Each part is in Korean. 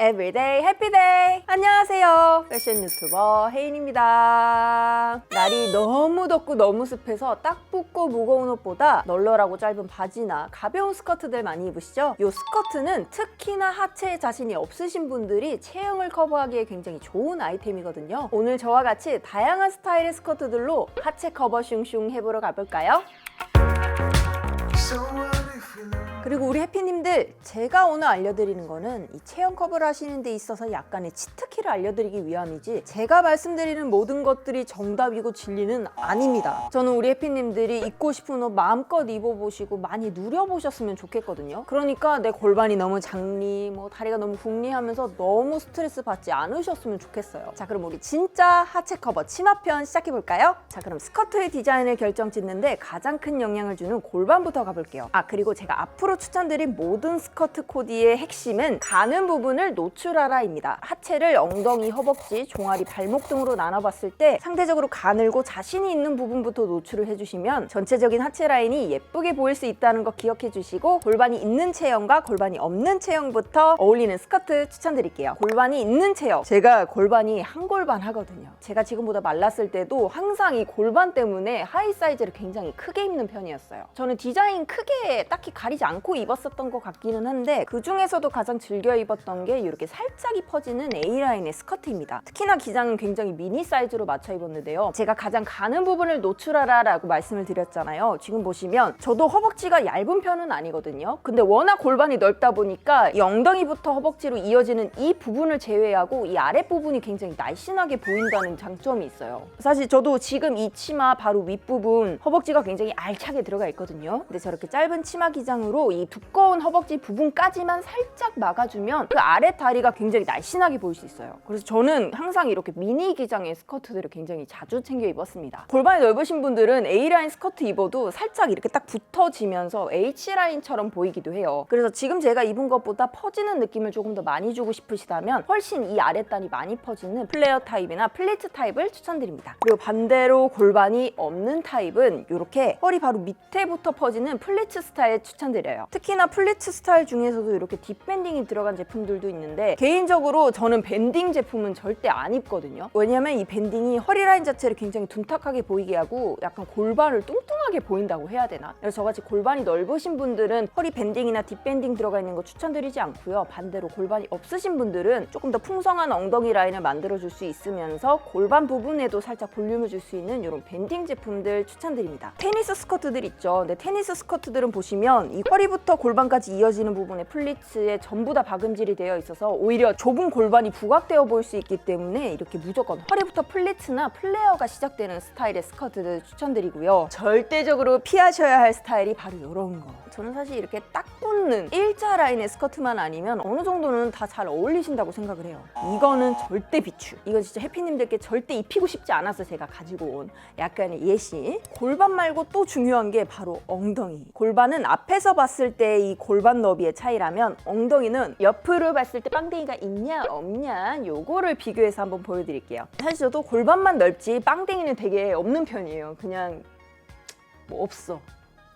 Happy Day! 안녕하세요. 패션 유튜버 혜인입니다. 날이 너무 덥고 너무 습해서 딱 붙고 무거운 옷보다 널널하고 짧은 바지나 가벼운 스커트들 많이 입으시죠? 이 스커트는 특히나 하체에 자신이 없으신 분들이 체형을 커버하기에 굉장히 좋은 아이템이거든요. 오늘 저와 같이 다양한 스타일의 스커트들로 하체 커버 슝슝 해보러 가볼까요? So 그리고 우리 해피님들 제가 오늘 알려드리는 거는 이 체형 커버를 하시는 데 있어서 약간의 치트키를 알려드리기 위함이지 제가 말씀드리는 모든 것들이 정답이고 진리는 아닙니다. 저는 우리 해피님들이 입고 싶은 옷 마음껏 입어보시고 많이 누려보셨으면 좋겠거든요. 그러니까 내 골반이 너무 장리 뭐 다리가 너무 궁리 하면서 너무 스트레스 받지 않으셨으면 좋겠어요. 자 그럼 우리 진짜 하체 커버 치마편 시작해볼까요? 자 그럼 스커트의 디자인을 결정 짓는데 가장 큰 영향을 주는 골반부터 가볼게요. 아 그리고 제가 앞으로 추천드린 모든 스커트 코디의 핵심은 가는 부분을 노출하라입니다. 하체를 엉덩이, 허벅지, 종아리, 발목 등으로 나눠봤을 때 상대적으로 가늘고 자신이 있는 부분부터 노출을 해주시면 전체적인 하체 라인이 예쁘게 보일 수 있다는 거 기억해 주시고 골반이 있는 체형과 골반이 없는 체형부터 어울리는 스커트 추천드릴게요. 골반이 있는 체형. 제가 골반이 한 골반 하거든요. 제가 지금보다 말랐을 때도 항상 이 골반 때문에 하이 사이즈를 굉장히 크게 입는 편이었어요. 저는 디자인 크게 딱히 가리지 않고 입었었던 것 같기는 한데 그 중에서도 가장 즐겨 입었던 게 이렇게 살짝이 퍼지는 A라인의 스커트입니다. 특히나 기장은 굉장히 미니 사이즈로 맞춰 입었는데요. 제가 가장 가는 부분을 노출하라 라고 말씀을 드렸잖아요. 지금 보시면 저도 허벅지가 얇은 편은 아니거든요. 근데 워낙 골반이 넓다 보니까 이 엉덩이부터 허벅지로 이어지는 이 부분을 제외하고 이 아랫부분이 굉장히 날씬하게 보인다는 장점이 있어요. 사실 저도 지금 이 치마 바로 윗부분 허벅지가 굉장히 알차게 들어가 있거든요. 근데 저렇게 짧은 치마 기장으로 이 두꺼운 허벅지 부분까지만 살짝 막아주면 그 아래 다리가 굉장히 날씬하게 보일 수 있어요. 그래서 저는 항상 이렇게 미니 기장의 스커트들을 굉장히 자주 챙겨 입었습니다. 골반이 넓으신 분들은 A라인 스커트 입어도 살짝 이렇게 딱 붙어지면서 H라인처럼 보이기도 해요. 그래서 지금 제가 입은 것보다 퍼지는 느낌을 조금 더 많이 주고 싶으시다면 훨씬 이 아랫단이 많이 퍼지는 플레어 타입이나 플리트 타입을 추천드립니다. 그리고 반대로 골반이 없는 타입은 이렇게 허리 바로 밑에부터 퍼지는 플리츠 스타일 추천드려요. 특히나 플리츠 스타일 중에서도 이렇게 딥밴딩이 들어간 제품들도 있는데 개인적으로 저는 밴딩 제품은 절대 안 입거든요. 왜냐면 이 밴딩이 허리 라인 자체를 굉장히 둔탁하게 보이게 하고 약간 골반을 뚱뚱하게 보인다고 해야 되나? 그래서 저같이 골반이 넓으신 분들은 허리 밴딩이나 딥밴딩 들어가 있는 거 추천드리지 않고요. 반대로 골반이 없으신 분들은 조금 더 풍성한 엉덩이 라인을 만들어줄 수 있으면서 골반 부분에도 살짝 볼륨을 줄 수 있는 이런 밴딩 제품들 추천드립니다. 테니스 스커트들 있죠. 근데 테니스 스커트들은 보시면 이 허리부터 골반까지 이어지는 부분에 플리츠에 전부 다 박음질이 되어 있어서 오히려 좁은 골반이 부각되어 보일 수 있기 때문에 이렇게 무조건 허리부터 플리츠나 플레어가 시작되는 스타일의 스커트들 추천드리고요. 절대적으로 피하셔야 할 스타일이 바로 이런 거. 저는 사실 이렇게 딱 붙는 일자 라인의 스커트만 아니면 어느 정도는 다 잘 어울리신다고 생각을 해요. 이거는 절대 비추. 이건 진짜 해피님들께 절대 입히고 싶지 않아서 제가 가지고 온 약간의 예시. 골반 말고 또 중요한 게 바로 엉덩이. 골반은 앞 에서 봤을 때 이 골반 너비의 차이라면 엉덩이는 옆으로 봤을 때 빵댕이가 있냐 없냐 요거를 비교해서 한번 보여드릴게요. 사실 저도 골반만 넓지 빵댕이는 되게 없는 편이에요. 그냥 뭐 없어.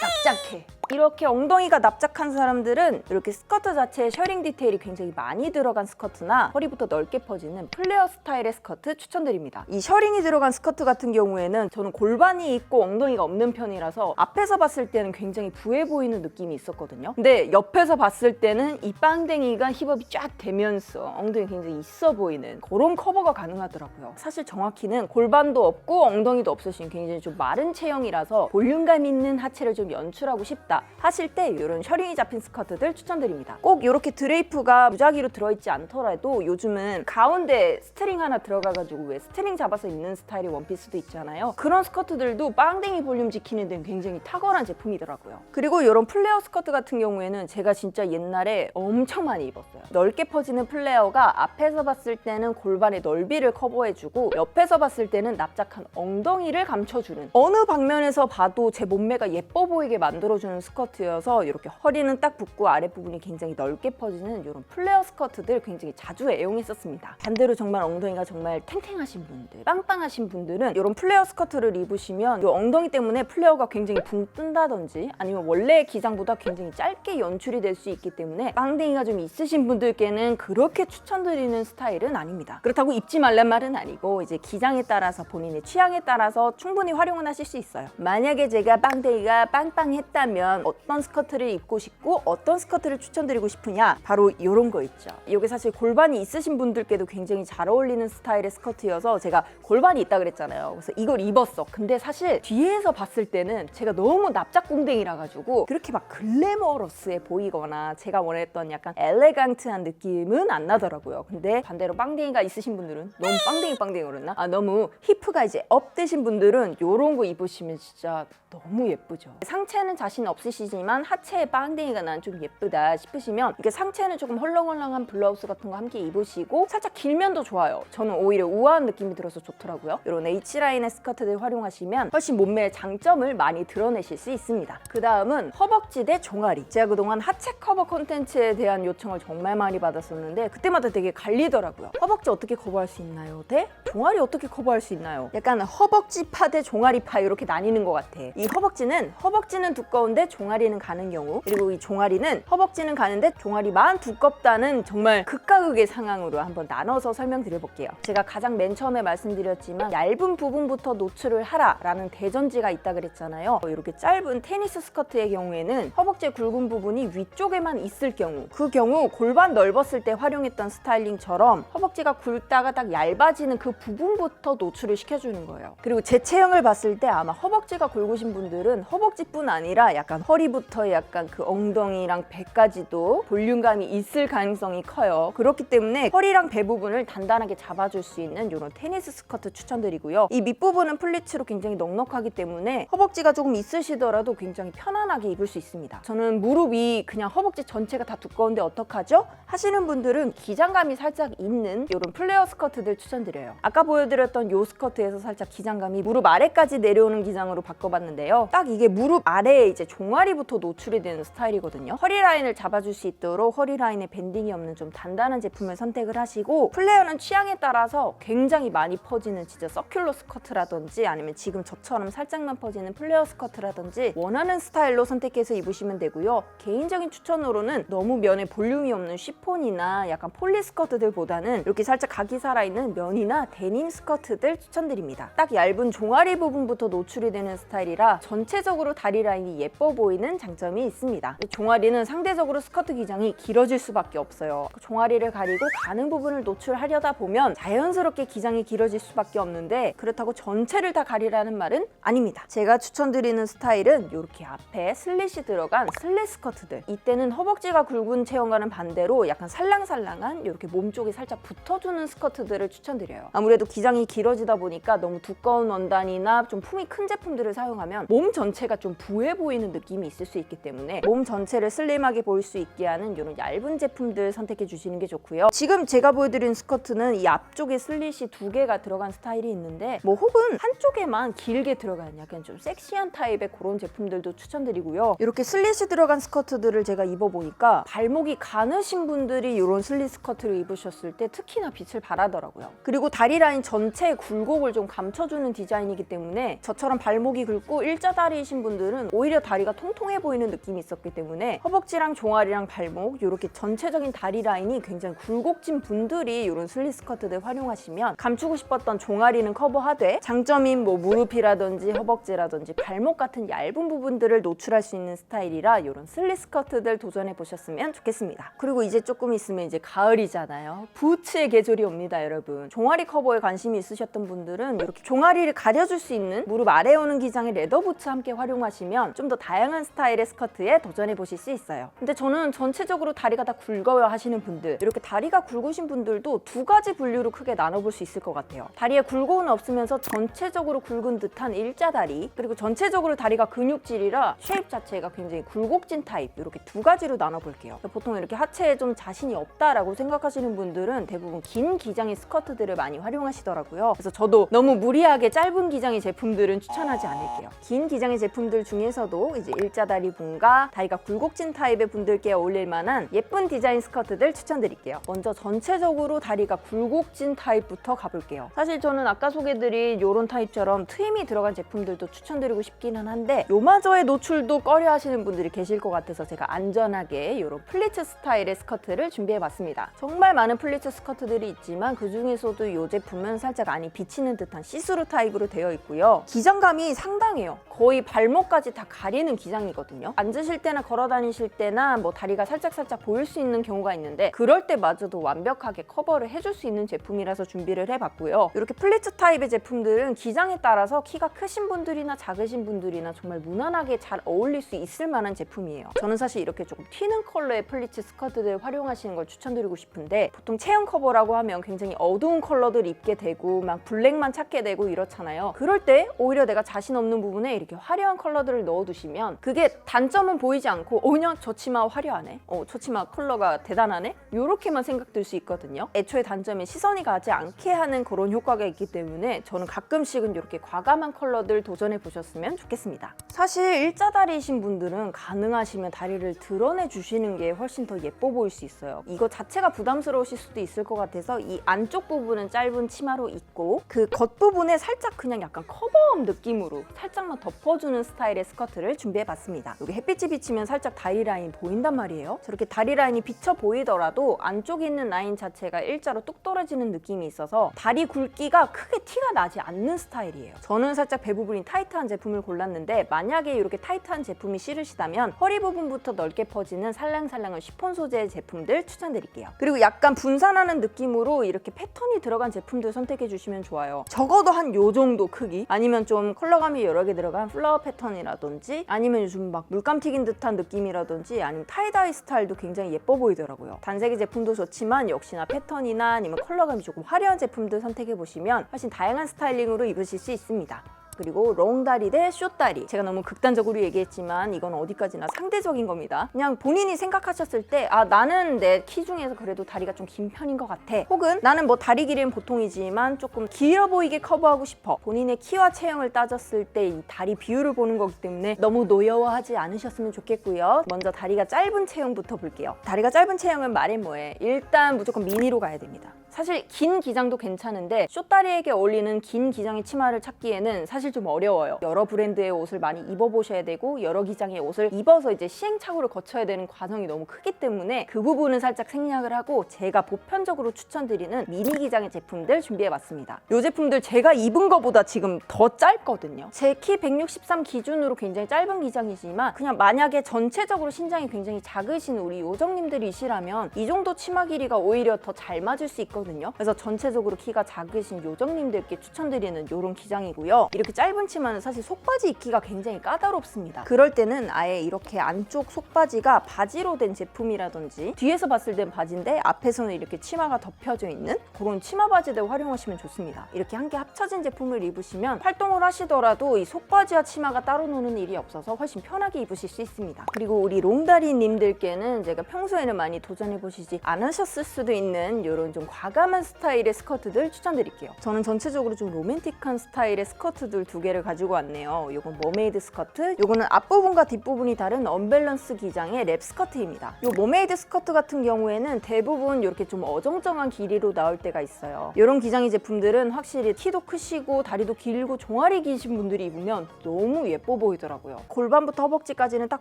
납작해. 이렇게 엉덩이가 납작한 사람들은 이렇게 스커트 자체에 셔링 디테일이 굉장히 많이 들어간 스커트나 허리부터 넓게 퍼지는 플레어 스타일의 스커트 추천드립니다. 이 셔링이 들어간 스커트 같은 경우에는 저는 골반이 있고 엉덩이가 없는 편이라서 앞에서 봤을 때는 굉장히 부해 보이는 느낌이 있었거든요. 근데 옆에서 봤을 때는 이 빵댕이가 힙업이 쫙 되면서 엉덩이 굉장히 있어 보이는 그런 커버가 가능하더라고요. 사실 정확히는 골반도 없고 엉덩이도 없으신 굉장히 좀 마른 체형이라서 볼륨감 있는 하체를 좀 연출하고 싶다 하실 때 이런 셔링이 잡힌 스커트들 추천드립니다. 꼭 이렇게 드레이프가 무작위로 들어있지 않더라도 요즘은 가운데 스트링 하나 들어가가지고 왜 스트링 잡아서 입는 스타일의 원피스도 있잖아요. 그런 스커트들도 빵댕이 볼륨 지키는 데는 굉장히 탁월한 제품이더라고요. 그리고 이런 플레어 스커트 같은 경우에는 제가 진짜 옛날에 엄청 많이 입었어요. 넓게 퍼지는 플레어가 앞에서 봤을 때는 골반의 넓이를 커버해주고 옆에서 봤을 때는 납작한 엉덩이를 감춰주는 어느 방면에서 봐도 제 몸매가 예뻐 보이게 만들어주는 스커트여서 이렇게 허리는 딱 붙고 아랫부분이 굉장히 넓게 퍼지는 이런 플레어 스커트들 굉장히 자주 애용했었습니다. 반대로 정말 엉덩이가 정말 탱탱하신 분들, 빵빵하신 분들은 이런 플레어 스커트를 입으시면 이 엉덩이 때문에 플레어가 굉장히 붕 뜬다든지 아니면 원래 기장보다 굉장히 짧게 연출이 될 수 있기 때문에 빵댕이가 좀 있으신 분들께는 그렇게 추천드리는 스타일은 아닙니다. 그렇다고 입지 말란 말은 아니고 이제 기장에 따라서 본인의 취향에 따라서 충분히 활용은 하실 수 있어요. 만약에 제가 빵댕이가 빵빵했다면 어떤 스커트를 입고 싶고 어떤 스커트를 추천드리고 싶으냐 바로 이런 거 있죠. 이게 사실 골반이 있으신 분들께도 굉장히 잘 어울리는 스타일의 스커트여서 제가 골반이 있다 그랬잖아요. 그래서 이걸 입었어. 근데 사실 뒤에서 봤을 때는 제가 너무 납작궁뎅이라 가지고 그렇게 막 글래머러스해 보이거나 제가 원했던 약간 엘레강트한 느낌은 안 나더라고요. 근데 반대로 빵댕이가 있으신 분들은 너무 빵댕이 빵댕이 그랬나? 아 너무 히프가 이제 업 되신 분들은 이런 거 입으시면 진짜 너무 예쁘죠. 상체는 자신 없 으시지만 하체에 빵댕이가 난 좀 예쁘다 싶으시면 이게 상체는 조금 헐렁헐렁한 블라우스 같은 거 함께 입으시고 살짝 길면 더 좋아요. 저는 오히려 우아한 느낌이 들어서 좋더라고요. 이런 H라인의 스커트들 활용하시면 훨씬 몸매의 장점을 많이 드러내실 수 있습니다. 그 다음은 허벅지 대 종아리. 제가 그동안 하체 커버 콘텐츠에 대한 요청을 정말 많이 받았었는데 그때마다 되게 갈리더라고요. 허벅지 어떻게 커버할 수 있나요? 대 종아리 어떻게 커버할 수 있나요? 약간 허벅지 파 대 종아리 파 이렇게 나뉘는 것 같아. 이 허벅지는 허벅지는 두꺼운데 종아리는 가는 경우 그리고 이 종아리는 허벅지는 가는데 종아리만 두껍다는 정말 극과 극의 상황으로 한번 나눠서 설명드려 볼게요. 제가 가장 맨 처음에 말씀드렸지만 얇은 부분부터 노출을 하라 라는 대전지가 있다 그랬잖아요. 이렇게 짧은 테니스 스커트의 경우에는 허벅지 굵은 부분이 위쪽에만 있을 경우 그 경우 골반 넓었을 때 활용했던 스타일링처럼 허벅지가 굵다가 딱 얇아지는 그 부분부터 노출을 시켜주는 거예요. 그리고 제 체형을 봤을 때 아마 허벅지가 굵으신 분들은 허벅지뿐 아니라 약간 허리부터 약간 그 엉덩이랑 배까지도 볼륨감이 있을 가능성이 커요. 그렇기 때문에 허리랑 배 부분을 단단하게 잡아줄 수 있는 이런 테니스 스커트 추천드리고요. 이 밑부분은 플리츠로 굉장히 넉넉하기 때문에 허벅지가 조금 있으시더라도 굉장히 편안하게 입을 수 있습니다. 저는 무릎이 그냥 허벅지 전체가 다 두꺼운데 어떡하죠? 하시는 분들은 기장감이 살짝 있는 이런 플레어 스커트들 추천드려요. 아까 보여드렸던 이 스커트에서 살짝 기장감이 무릎 아래까지 내려오는 기장으로 바꿔봤는데요. 딱 이게 무릎 아래에 이제 종아리부터 노출이 되는 스타일이거든요. 허리 라인을 잡아줄 수 있도록 허리 라인에 밴딩이 없는 좀 단단한 제품을 선택을 하시고 플레어는 취향에 따라서 굉장히 많이 퍼지는 진짜 서큘러 스커트라든지 아니면 지금 저처럼 살짝만 퍼지는 플레어 스커트라든지 원하는 스타일로 선택해서 입으시면 되고요. 개인적인 추천으로는 너무 면에 볼륨이 없는 쉬폰이나 약간 폴리 스커트들보다는 이렇게 살짝 각이 살아있는 면이나 데님 스커트들 추천드립니다. 딱 얇은 종아리 부분부터 노출이 되는 스타일이라 전체적으로 다리 라인이 예뻐 보이 는 장점이 있습니다. 종아리는 상대적으로 스커트 기장이 길어질 수밖에 없어요. 그 종아리를 가리고 가는 부분을 노출하려다 보면 자연스럽게 기장이 길어질 수밖에 없는데 그렇다고 전체를 다 가리라는 말은 아닙니다. 제가 추천드리는 스타일은 이렇게 앞에 슬릿이 들어간 슬릿 스커트들. 이때는 허벅지가 굵은 체형과는 반대로 약간 살랑살랑한 이렇게 몸 쪽이 살짝 붙어주는 스커트들을 추천드려요. 아무래도 기장이 길어지다 보니까 너무 두꺼운 원단이나 좀 품이 큰 제품들을 사용하면 몸 전체가 좀 부해 보이는 느낌 이 있을 수 있기 때문에 몸 전체를 슬림하게 보일 수 있게 하는 이런 얇은 제품들 선택해 주시는 게 좋고요. 지금 제가 보여드린 스커트는 이 앞쪽에 슬릿이 두 개가 들어간 스타일이 있는데 뭐 혹은 한쪽에만 길게 들어간 약간 좀 섹시한 타입의 그런 제품들도 추천드리고요. 이렇게 슬릿이 들어간 스커트들을 제가 입어보니까 발목이 가느신 분들이 이런 슬릿 스커트를 입으셨을 때 특히나 빛을 발하더라고요. 그리고 다리 라인 전체의 굴곡을 좀 감춰주는 디자인이기 때문에 저처럼 발목이 굵고 일자 다리이신 분들은 오히려 다리가 통통해 보이는 느낌이 있었기 때문에 허벅지랑 종아리랑 발목 이렇게 전체적인 다리 라인이 굉장히 굴곡진 분들이 이런 슬릿 스커트들 활용하시면 감추고 싶었던 종아리는 커버하되 장점인 뭐 무릎이라든지 허벅지라든지 발목 같은 얇은 부분들을 노출할 수 있는 스타일이라 이런 슬릿 스커트들 도전해 보셨으면 좋겠습니다. 그리고 이제 조금 있으면 이제 가을이잖아요. 부츠의 계절이 옵니다, 여러분. 종아리 커버에 관심이 있으셨던 분들은 이렇게 종아리를 가려줄 수 있는 무릎 아래 오는 기장의 레더 부츠 함께 활용하시면 좀 더 다양한 스타일의 스커트에 도전해 보실 수 있어요. 근데 저는 전체적으로 다리가 다 굵어요 하시는 분들 이렇게 다리가 굵으신 분들도 두 가지 분류로 크게 나눠볼 수 있을 것 같아요. 다리에 굴곡은 없으면서 전체적으로 굵은 듯한 일자 다리 그리고 전체적으로 다리가 근육질이라 쉐입 자체가 굉장히 굴곡진 타입 이렇게 두 가지로 나눠볼게요. 보통 이렇게 하체에 좀 자신이 없다라고 생각하시는 분들은 대부분 긴 기장의 스커트들을 많이 활용하시더라고요. 그래서 저도 너무 무리하게 짧은 기장의 제품들은 추천하지 않을게요. 긴 기장의 제품들 중에서도 이제 이제 일자다리 분과 다리가 굴곡진 타입의 분들께 어울릴 만한 예쁜 디자인 스커트들 추천드릴게요. 먼저 전체적으로 다리가 굴곡진 타입부터 가볼게요. 사실 저는 아까 소개드린 이런 타입처럼 트임이 들어간 제품들도 추천드리고 싶기는 한데 요마저의 노출도 꺼려 하시는 분들이 계실 것 같아서 제가 안전하게 이런 플리츠 스타일의 스커트를 준비해봤습니다. 정말 많은 플리츠 스커트들이 있지만 그 중에서도 이 제품은 살짝 안이 비치는 듯한 시스루 타입으로 되어 있고요. 기장감이 상당해요. 거의 발목까지 다 가리는 기장이거든요. 앉으실 때나 걸어 다니실 때나 뭐 다리가 살짝살짝 보일 수 있는 경우가 있는데 그럴 때마저도 완벽하게 커버를 해줄 수 있는 제품이라서 준비를 해봤고요. 이렇게 플리츠 타입의 제품들은 기장에 따라서 키가 크신 분들이나 작으신 분들이나 정말 무난하게 잘 어울릴 수 있을 만한 제품이에요. 저는 사실 이렇게 조금 튀는 컬러의 플리츠 스커트들 활용하시는 걸 추천드리고 싶은데 보통 체형 커버라고 하면 굉장히 어두운 컬러들 입게 되고 막 블랙만 찾게 되고 이렇잖아요. 그럴 때 오히려 내가 자신 없는 부분에 이렇게 화려한 컬러들을 넣어두시면 그게 단점은 보이지 않고 어, 그냥 저 치마 화려하네. 어, 저 치마 컬러가 대단하네. 이렇게만 생각될 수 있거든요. 애초에 단점이 시선이 가지 않게 하는 그런 효과가 있기 때문에 저는 가끔씩은 이렇게 과감한 컬러들 도전해 보셨으면 좋겠습니다. 사실 일자다리이신 분들은 가능하시면 다리를 드러내 주시는 게 훨씬 더 예뻐 보일 수 있어요. 이거 자체가 부담스러우실 수도 있을 것 같아서 이 안쪽 부분은 짧은 치마로 입고 그 겉부분에 살짝 그냥 약간 커버업 느낌으로 살짝만 덮어주는 스타일의 스커트를 준비해 봤습니다. 여기 햇빛이 비치면 살짝 다리 라인 보인단 말이에요. 저렇게 다리 라인이 비쳐 보이더라도 안쪽에 있는 라인 자체가 일자로 뚝 떨어지는 느낌이 있어서 다리 굵기가 크게 티가 나지 않는 스타일이에요. 저는 살짝 배 부분이 타이트한 제품을 골랐는데 만약에 이렇게 타이트한 제품이 싫으시다면 허리 부분부터 넓게 퍼지는 살랑살랑한 쉬폰 소재의 제품들 추천드릴게요. 그리고 약간 분산하는 느낌으로 이렇게 패턴이 들어간 제품들 선택해 주시면 좋아요. 적어도 한 요 정도 크기 아니면 좀 컬러감이 여러 개 들어간 플라워 패턴이라든지 아니면 요즘 막 물감 튀긴 듯한 느낌이라든지 아니면 타이다이 스타일도 굉장히 예뻐 보이더라고요. 단색의 제품도 좋지만 역시나 패턴이나 아니면 컬러감이 조금 화려한 제품들 선택해 보시면 훨씬 다양한 스타일링으로 입으실 수 있습니다. 그리고 롱다리 대 숏다리. 제가 너무 극단적으로 얘기했지만 이건 어디까지나 상대적인 겁니다. 그냥 본인이 생각하셨을 때 아 나는 내 키 중에서 그래도 다리가 좀 긴 편인 것 같아. 혹은 나는 뭐 다리 길이는 보통이지만 조금 길어 보이게 커버하고 싶어. 본인의 키와 체형을 따졌을 때 이 다리 비율을 보는 거기 때문에 너무 노여워하지 않으셨으면 좋겠고요. 먼저 다리가 짧은 체형부터 볼게요. 다리가 짧은 체형은 말해 뭐해? 일단 무조건 미니로 가야 됩니다. 사실 긴 기장도 괜찮은데 숏다리에게 어울리는 긴 기장의 치마를 찾기에는 사실 좀 어려워요. 여러 브랜드의 옷을 많이 입어보셔야 되고 여러 기장의 옷을 입어서 이제 시행착오를 거쳐야 되는 과정이 너무 크기 때문에 그 부분은 살짝 생략을 하고 제가 보편적으로 추천드리는 미니 기장의 제품들 준비해봤습니다. 이 제품들 제가 입은 거보다 지금 더 짧거든요. 제 키 163 기준으로 굉장히 짧은 기장이지만 그냥 만약에 전체적으로 신장이 굉장히 작으신 우리 요정님들이시라면 이 정도 치마 길이가 오히려 더 잘 맞을 수 있거든요. 그래서 전체적으로 키가 작으신 요정님들께 추천드리는 이런 기장이고요. 이렇게 짧은 치마는 사실 속바지 입기가 굉장히 까다롭습니다. 그럴 때는 아예 이렇게 안쪽 속바지가 바지로 된 제품이라든지 뒤에서 봤을 땐 바지인데 앞에서는 이렇게 치마가 덮여져 있는 그런 치마 바지들 활용하시면 좋습니다. 이렇게 한 개 합쳐진 제품을 입으시면 활동을 하시더라도 이 속바지와 치마가 따로 노는 일이 없어서 훨씬 편하게 입으실 수 있습니다. 그리고 우리 롱다리님들께는 제가 평소에는 많이 도전해 보시지 않으셨을 수도 있는 이런 좀 과감한 스타일의 스커트들 추천드릴게요. 저는 전체적으로 좀 로맨틱한 스타일의 스커트들 두 개를 가지고 왔네요. 이건 머메이드 스커트, 이거는 앞부분과 뒷부분이 다른 언밸런스 기장의 랩 스커트입니다. 이 머메이드 스커트 같은 경우에는 대부분 이렇게 좀 어정쩡한 길이로 나올 때가 있어요. 이런 기장의 제품들은 확실히 키도 크시고 다리도 길고 종아리 기신 분들이 입으면 너무 예뻐 보이더라고요. 골반부터 허벅지까지는 딱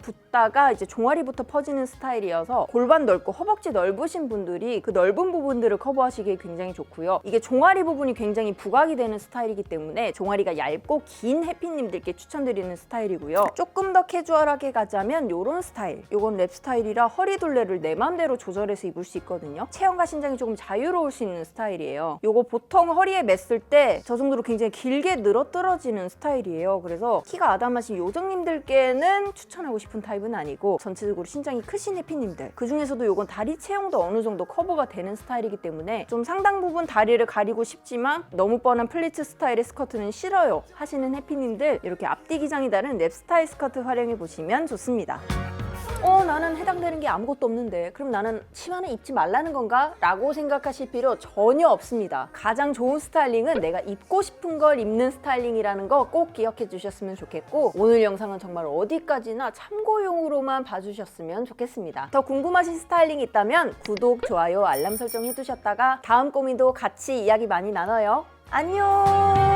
붙다가 이제 종아리부터 퍼지는 스타일이어서 골반 넓고 허벅지 넓으신 분들이 그 넓은 부분들을 커버하시기에 굉장히 좋고요. 이게 종아리 부분이 굉장히 부각이 되는 스타일이기 때문에 종아리가 얇고 긴 해피님들께 추천드리는 스타일이고요. 조금 더 캐주얼하게 가자면 이런 스타일. 이건 랩 스타일이라 허리 둘레를 내 맘대로 조절해서 입을 수 있거든요. 체형과 신장이 조금 자유로울 수 있는 스타일이에요. 이거 보통 허리에 맸을 때 저 정도로 굉장히 길게 늘어떨어지는 스타일이에요. 그래서 키가 아담하신 요정님들께는 추천하고 싶은 타입은 아니고 전체적으로 신장이 크신 해피님들 그 중에서도 이건 다리 체형도 어느 정도 커버가 되는 스타일이기 때문에 좀 상당 부분 다리를 가리고 싶지만 너무 뻔한 플리츠 스타일의 스커트는 싫어요 하시는 해피님들 이렇게 앞뒤 기장이 다른 랩 스타일 스커트 활용해 보시면 좋습니다. 어, 나 나는 해당되는 게 아무것도 없는데 그럼 나는 치마는 입지 말라는 건가? 라고 생각하실 필요 전혀 없습니다. 가장 좋은 스타일링은 내가 입고 싶은 걸 입는 스타일링이라는 거 꼭 기억해 주셨으면 좋겠고 오늘 영상은 정말 어디까지나 참고용으로만 봐주셨으면 좋겠습니다. 더 궁금하신 스타일링 있다면 구독, 좋아요, 알람 설정 해두셨다가 다음 고민도 같이 이야기 많이 나눠요. 안녕!